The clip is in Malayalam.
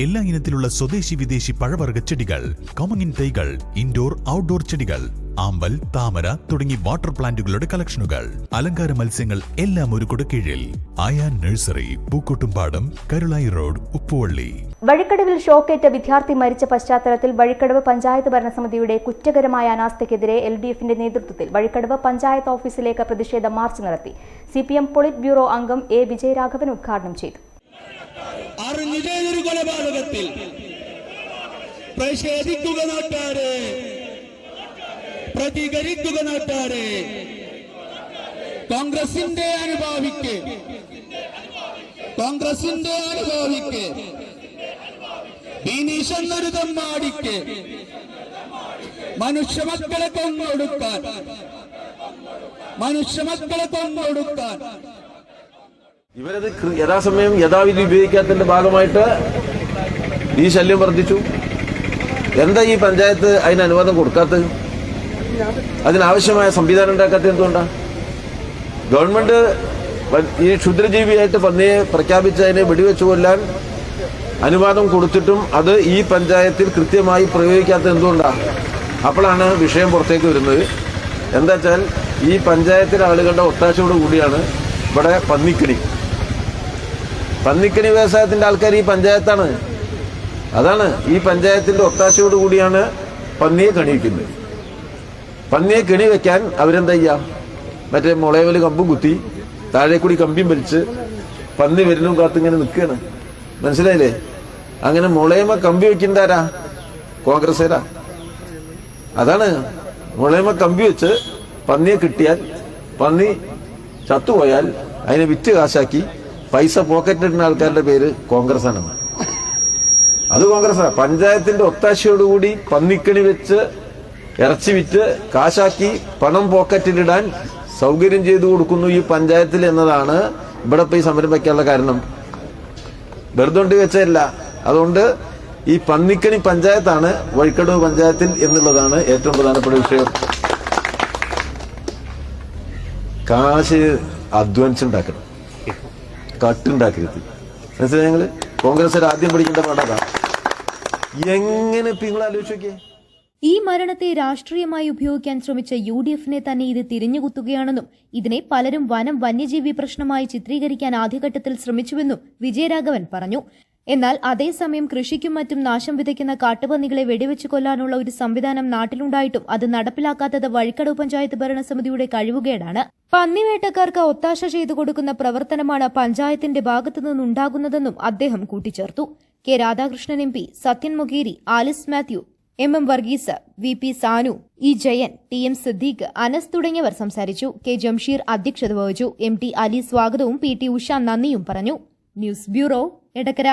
എല്ലാ ഇനത്തിലുള്ള സ്വദേശി വിദേശി പഴവർഗ ചെടികൾ കോമങ്ങിൻ തൈകൾ ഇൻഡോർ ഔട്ട്ഡോർ ചെടികൾ ആമ്പൽ താമര തുടങ്ങി വാട്ടർ പ്ലാന്റുകളുടെ കളക്ഷനുകൾ അലങ്കാര മത്സ്യങ്ങൾ എല്ലാം ഒരു കീഴിൽ. ആയാ നഴ്സറി പൂക്കോട്ടുംപാടം കരുളായി റോഡ് ഉപ്പുവള്ളി. വഴിക്കടവിൽ ഷോക്കേറ്റ വിദ്യാർത്ഥി മരിച്ച പശ്ചാത്തലത്തിൽ വഴിക്കടവ് പഞ്ചായത്ത് ഭരണസമിതിയുടെ കുറ്റകരമായ അനാസ്ഥയ്ക്കെതിരെ എൽ ഡി എഫിന്റെ നേതൃത്വത്തിൽ വഴിക്കടവ് പഞ്ചായത്ത് ഓഫീസിലേക്ക് പ്രതിഷേധ മാർച്ച് നടത്തി. C P M polit bureau അംഗം എ. വിജയരാഘവൻ ഉദ്ഘാടനം ചെയ്തു. അറിഞ്ഞു ഒരു കൊലപാതകത്തിൽ. പ്രതിഷേധിക്കുക നാട്ടാരെ. പ്രതികരിക്കുക നാട്ടാരെ. കോൺഗ്രസിന്റെ അനുഭാവിക്ക്. കോൺഗ്രസിന്റെ അനുഭാവിക്ക്. ബിനീഷ് എന്നൊരു തമ്മാടിക്ക്. മനുഷ്യമക്കളെ കൊന്നൊടുക്കാൻ. മനുഷ്യ മക്കളെ കൊന്നൊടുക്കാൻ. ഇവരത് യഥാസമയം യഥാവിധി ഉപയോഗിക്കാത്തതിന്റെ ഭാഗമായിട്ട് ഈ ശല്യം വർദ്ധിച്ചു. എന്താ ഈ പഞ്ചായത്ത് അതിന് അനുവാദം കൊടുക്കാത്തത്? അതിനാവശ്യമായ സംവിധാനം ഉണ്ടാക്കാത്തത് എന്തുകൊണ്ടാണ് ഗവൺമെന്റ് ഈ ക്ഷുദ്രജീവിയായിട്ട് പന്നിയെ പ്രഖ്യാപിച്ച് അതിനെ വെടിവെച്ച് കൊല്ലാൻ അനുവാദം കൊടുത്തിട്ടും അത് ഈ പഞ്ചായത്തിൽ കൃത്യമായി പ്രയോഗിക്കാത്തത് എന്തുകൊണ്ടാണ് അപ്പോഴാണ് വിഷയം പുറത്തേക്ക് വരുന്നത്. എന്താ വെച്ചാൽ ഈ പഞ്ചായത്തിലെ ആളുകളുടെ ഒത്താശയോട് കൂടിയാണ് ഇവിടെ പന്നിക്കണി പന്നിക്കണി വ്യവസായത്തിന്റെ ആൾക്കാർ ഈ പഞ്ചായത്താണ്. അതാണ് ഈ പഞ്ചായത്തിന്റെ ഒത്താശയോട് കൂടിയാണ് പന്നിയെ കണിയിക്കുന്നത്. പന്നിയെ കെണി വെക്കാൻ അവരെന്താ ചെയ്യാ? മറ്റേ മുളയവൽ കമ്പും കുത്തി താഴെ കൂടി കമ്പിയും വലിച്ച് പന്നി വരുന്നു കാത്തിങ്ങനെ നിൽക്കുകയാണ്. മനസ്സിലായില്ലേ? അങ്ങനെ മുളയമ കമ്പി വെക്കുന്നതാരാ കോൺഗ്രസ്സുകാരാ. അതാണ് മുളയമ കമ്പി വെച്ച് പന്നിയെ കിട്ടിയാൽ പന്നി ചത്തുപോയാൽ അതിനെ വിറ്റ് കാശാക്കി പൈസ പോക്കറ്റിലിടുന്ന ആൾക്കാരുടെ പേര് കോൺഗ്രസ് ആണെന്ന് അത് കോൺഗ്രസ്സാ. പഞ്ചായത്തിന്റെ ഒത്താശയോടുകൂടി പന്നിക്കണി വെച്ച് ഇറച്ചി വിറ്റ് കാശാക്കി പണം പോക്കറ്റിലിടാൻ സൗകര്യം ചെയ്തു കൊടുക്കുന്നു ഈ പഞ്ചായത്തിൽ എന്നതാണ് ഇവിടെ പോയി സമരം വയ്ക്കാനുള്ള കാരണം. വെറുതെ വെച്ചതല്ല. അതുകൊണ്ട് ഈ പന്നിക്കണി പഞ്ചായത്താണ് വഴിക്കടവ് പഞ്ചായത്തിൽ എന്നുള്ളതാണ് ഏറ്റവും പ്രധാനപ്പെട്ട വിഷയം. കാശ് അധ്വാനിച്ചുണ്ടാക്കണം. കട്ടുണ്ടാക്കരുത്. മനസ്സിലായി ഞങ്ങൾ കോൺഗ്രസ് ആദ്യം പിടിക്കേണ്ട പാടാ എങ്ങനെ നിങ്ങൾ ആലോചിച്ച് ഈ മരണത്തെ രാഷ്ട്രീയമായി ഉപയോഗിക്കാൻ ശ്രമിച്ച യു ഡി എഫിനെ തന്നെ ഇത് തിരിഞ്ഞുകുത്തുകയാണെന്നും ഇതിനെ പലരും വനം വന്യജീവി പ്രശ്നമായി ചിത്രീകരിക്കാൻ ആദ്യഘട്ടത്തിൽ ശ്രമിച്ചുവെന്നും വിജയരാഘവൻ പറഞ്ഞു. എന്നാൽ അതേസമയം കൃഷിക്കും മറ്റും നാശം വിതയ്ക്കുന്ന കാട്ടുപന്നികളെ വെടിവെച്ച് കൊല്ലാനുള്ള ഒരു സംവിധാനം നാട്ടിലുണ്ടായിട്ടും അത് നടപ്പിലാക്കാത്തത് വഴിക്കടവ് പഞ്ചായത്ത് ഭരണസമിതിയുടെ കഴിവുകേടാണ്. പന്നിവേട്ടക്കാർക്ക് ഒത്താശ ചെയ്തു കൊടുക്കുന്ന പ്രവർത്തനമാണ് പഞ്ചായത്തിന്റെ ഭാഗത്തു നിന്നുണ്ടാകുന്നതെന്നും അദ്ദേഹം കൂട്ടിച്ചേർത്തു. K Radhakrishnan M P Sathyan Mukheri Alice Mathew M M Varghese V P Sanu E Jayan T M Siddique Anas തുടങ്ങിയവർ സംസാരിച്ചു. കെ ജംഷീർ അധ്യക്ഷത വഹിച്ചു. എം ടി അലി സ്വാഗതവും പി ടി ഉഷ നന്ദിയും പറഞ്ഞു. News bureau Edakkara.